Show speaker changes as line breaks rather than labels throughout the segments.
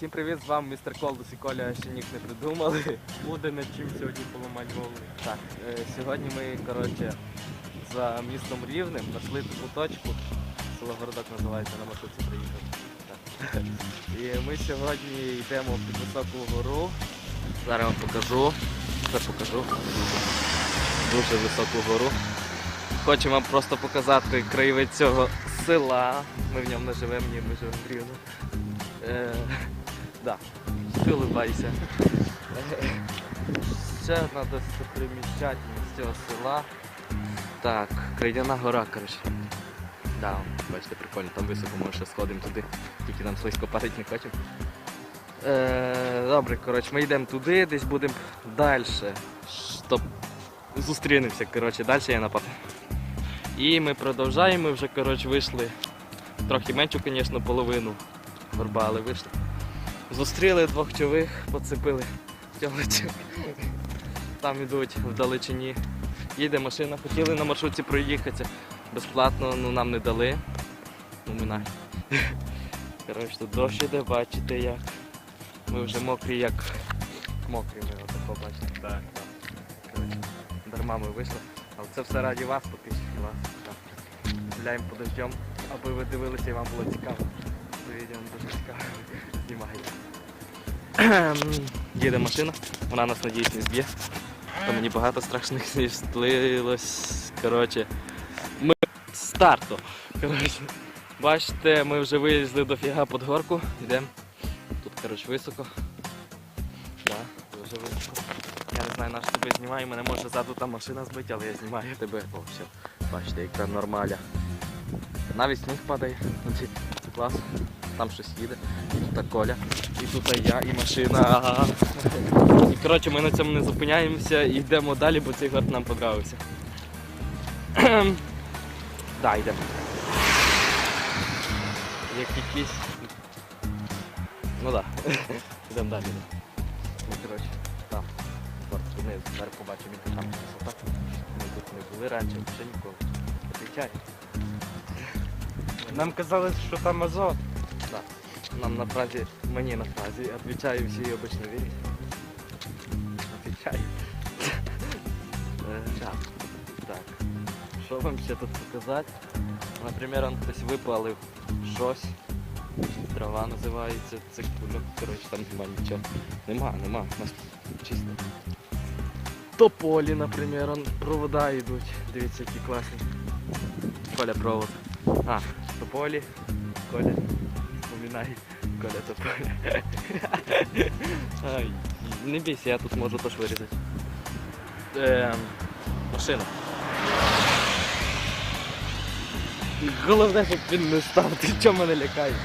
Всім привіт, з вами містер Колдус і Коля ще ніг не придумали.
Буде над чим сьогодні поламати голову.
Так, е, сьогодні ми, коротше, за містом Рівнем знайшли таку точку. Село Городок називається, на маршрутці приїхав. Так. І ми сьогодні йдемо під високу гору. Зараз вам покажу. Це покажу. Дуже високу гору. Хочу вам просто показати краєвид цього села. Ми в ньому не живемо, ні, ми живемо в Рівному. Е, да. Ти улыбайся. Ще одна достоприміщательність цього села. Так, Крейдяна гора, коротше. Да, бачите, прикольно, там високо, може ще сходимо туди, тільки нам слизько падати не хочемо. Е, добре, коротше, ми йдемо туди, десь будемо далі. Щоб зустрінемося, коротше, далі я напад. І ми продовжаємо, ми вже коротше, вийшли трохи меншу, звісно, половину горба, але вийшли. Зустріли двох чових, поцепили тілочок. Там ідуть вдалечині. Їде машина, хотіли на маршрутці проїхатися. Безплатно, ну нам не дали. Ну ми на. Коротше, тут дощ іде, бачите як. Ми вже мокрі, як мокрі ми отако бачите.
Так.
Коротше, дарма ми вийшли. Але це все раді вас, підписчики вас. Гуляємо по дождем, аби ви дивилися і вам було цікаво. Відео дуже цікаво. Знімаємо. Їде машина, вона нас надіюсь не зб'є. Там мені багато страшних снів стлилось. Коротше, ми старту. Коротше, бачите, ми вже вилізли до фіга під горку. Йдемо. Тут коротше, високо. Да, дуже високо. Я не знаю, на що тебе знімаю, мене може ззаду там машина збити, але я знімаю тебе. Все. Бачите, яка нормаля. Навіть сніг падає. Це клас. Там щось їде. І тут Коля. І тут я, і машина. І коротше, ми на цьому не зупиняємося і йдемо далі, бо цей город нам подобався. Да, йдемо. Як якісь. Ну так. Да. Йдемо далі. Ну, коротше, там. Вниз, зараз побачимо, яка там висота. Ми тут не були раніше, ще ніколи. Отвічай.
Нам казали, що там азот.
Нам на фразі, мені на фразі, отвечаю, всі обично вірять. Отвечаю. Е, Так, так. Що вам ще тут показати? Наприклад, он хтось випалив щось. Трава називається, це кульок, коротше, там нема нічого. Нема, нема, у нас чисто. Тополі, наприклад, он провода йдуть. Дивіться, які класні. Коля провод. А, тополі, Коля. Вспоминай, Коля тополі. Не бійся, я тут можу теж вирізати. Ем, машина. Головне, щоб він не став, ти чого мене лякаєш?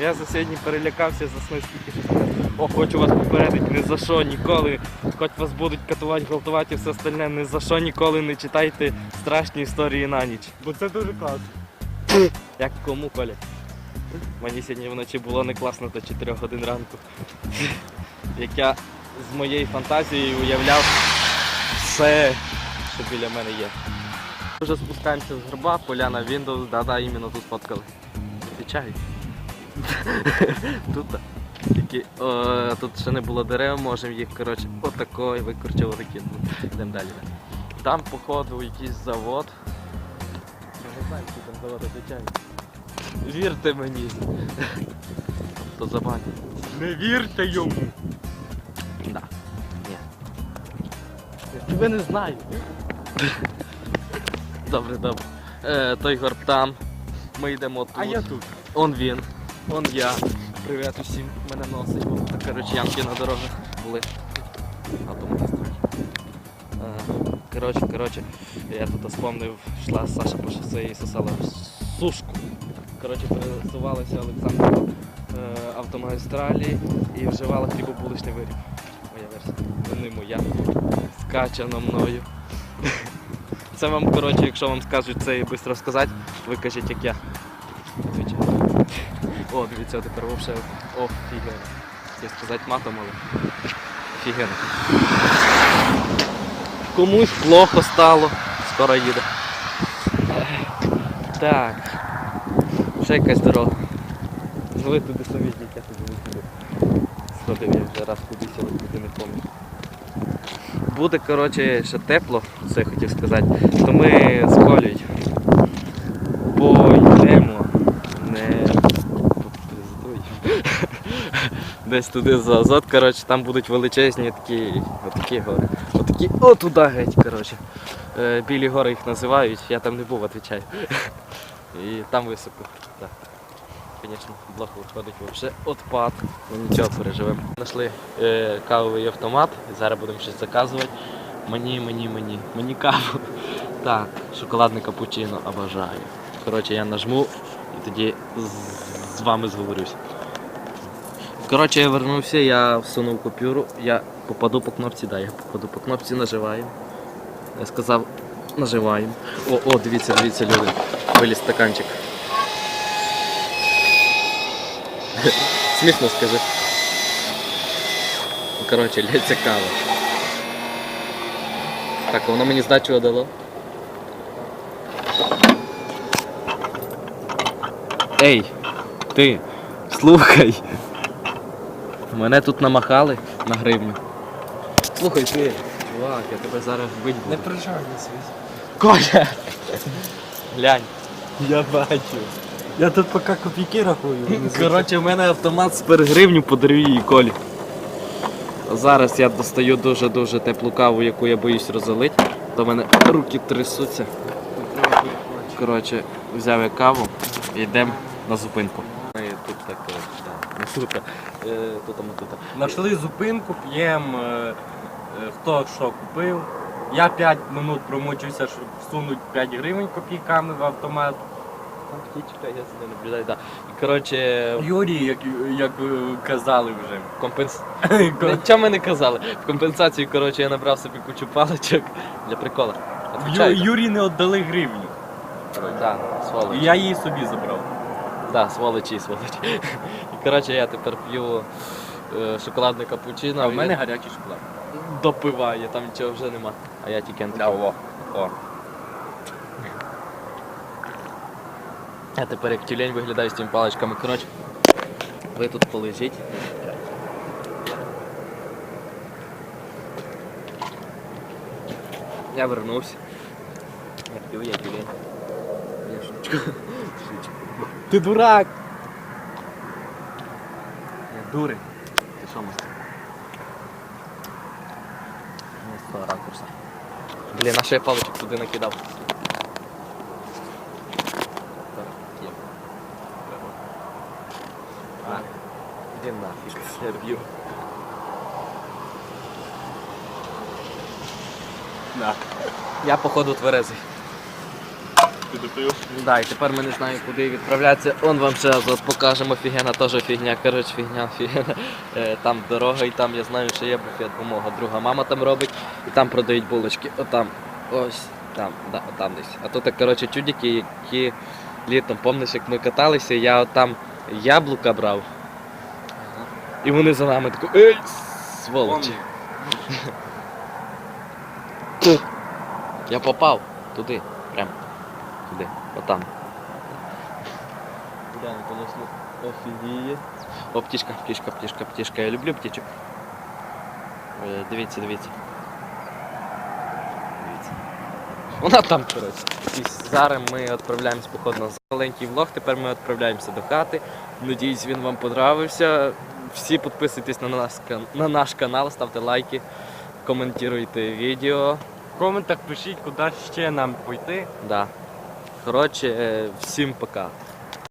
Я за сьогодні перелякався, заснув скільки. О, хочу вас попередити, ні за що ніколи, хоч вас будуть катувати, гвалтувати і все остальне, ні за що ніколи не читайте страшні історії на ніч.
Бо це дуже класно.
Як кому, Коля? Мені сьогодні вночі було не класно до 4 годин ранку. Як я з моєю фантазією уявляв все, що біля мене є. Вже спускаємося з горба, поляна Windows, да-да, іменно тут фоткали. Відвічаю. Тут, да. Тільки о, тут ще не було дерев, можемо їх, коротше, отакої викорчували кинути. Йдемо далі. Там, походу, якийсь завод. Не знаю, що там завод отвечає. Вірте мені. То забань.
Не вірте йому.
Да. Ні. Я тебе не знаю. Добре, добре. Е, той горб там. Ми йдемо тут.
А я тут.
Он він. Он я. Привіт усім. Мене носить. бо Коротше, ямки на дорогах були. Автомагістраль. Е, Коротше, коротше, я тут вспомнив, йшла Саша по шосе і сосала сушку. Коротше, пересувалася Олександр е, автомагістралі і вживала хлібобуличний виріб. Моя версія. Не моя. Скачана мною. Це вам, коротше, якщо вам скажуть це і швидко розказати, ви кажіть, як я. О, дивіться, тепер вовше. О, фігенно. Хотів сказати матом, але фігенно. Комусь плохо стало. Скоро їде. Так. Ще якась дорога. Ви туди йдіть, я туди не піду. ходив, я вже раз кудись, але куди не пам'ятаю. Буде, коротше, ще тепло, це я хотів сказати, то ми з Колею пойдемо, не. Десь туди за азот, коротше, там будуть величезні такі, отакі гори. Отакі, о, туди геть, коротше. Е, Білі гори їх називають, я там не був, відповідаю. І там. Так. Звісно, блог виходить взагалі отпад. Ну нічого переживемо. Знайшли е, кавовий автомат, зараз будемо щось заказувати. Мені, мені, мені, мені каву. Так, шоколадне капучино обожаю. Коротше, я нажму і тоді з, вами зговорюсь. Коротше, я вернувся, я всунув купюру, я попаду по кнопці, да, я попаду по кнопці, наживаємо. Я сказав, наживаємо. О, о, дивіться, дивіться, люди. Виліз стаканчик. Смішно скажи. Ну, Коротше, лється кава. Так, а воно мені здачу дало. Ей, ти, слухай. Мене тут намахали на гривню. Слухай ти, чувак, я тебе зараз вбить.
Не прижай на свій.
Коля! Глянь.
Я бачу. Я тут поки копійки рахую.
Коротше, в мене автомат з гривню подарує її Колі. Зараз я достаю дуже-дуже теплу каву, яку я боюсь розлити. То в мене руки трясуться. Коротше, взяв я каву і йдемо на зупинку. Ми тут так, тут, е, тут.
Нашли зупинку, п'ємо, е, е, хто що купив. Я 5 минут промучився, щоб всунути 5 гривень копійками в автомат.
Там я нею наблюдаю, да. І коротше,
Юрій, як, як е, казали вже.
компенс... Нічого ми не казали. В компенсацію, коротше, я набрав собі кучу паличок для прикола.
Ю,
Отвечаю.
Юрі не віддали гривню.
Да.
І я її собі забрав.
Да, сволочі, сволочі. І коротше, я тепер п'ю е, шоколадне капучино.
А в
і
мене гарячий шоколад.
Допиваю, там нічого вже нема. А я тільки
Да, о, о.
Я тепер як тюлень виглядаю з тими паличками. Коротше, ви тут полежіть. Я вернувся. Я п'ю, я тюлень. Я шучка. Шучка. Ти дурак! Я дурень. Ти що мастер? Того ракурса. Блін, а що я паличок туди накидав? А, іди нафіг, я б'ю.
На.
Я походу тверезий.
Ти допив?
Да, і тепер ми не знаємо, куди відправлятися. Он вам ще раз покажемо фігня, теж фігня, коротше, фігня, фігня. Е, Там дорога, і там я знаю, що є буфет, помога. Друга мама там робить, і там продають булочки. Отам, ось там, да, отам десь. А тут, коротше, чудики, які літом, пам'ятаєш, як ми каталися, я от там яблука брав. І вони за нами тако, ей, сволочі. Я попав туди, прям отам. Глянь, конечно, офігіє. О, птішка, птішка, птішка, птішка. Я люблю птічок. Е, Дивіться, дивіться. Дивіться. Вона там, коротше. І зараз ми відправляємось походу на маленький влог. Тепер ми відправляємося до хати. Надіюсь, він вам подобався. Всі підписуйтесь на наш, на наш канал, ставте лайки, коментуйте відео.
В коментах пишіть, куди ще нам пойти.
Да. Коротше, е, всім пока.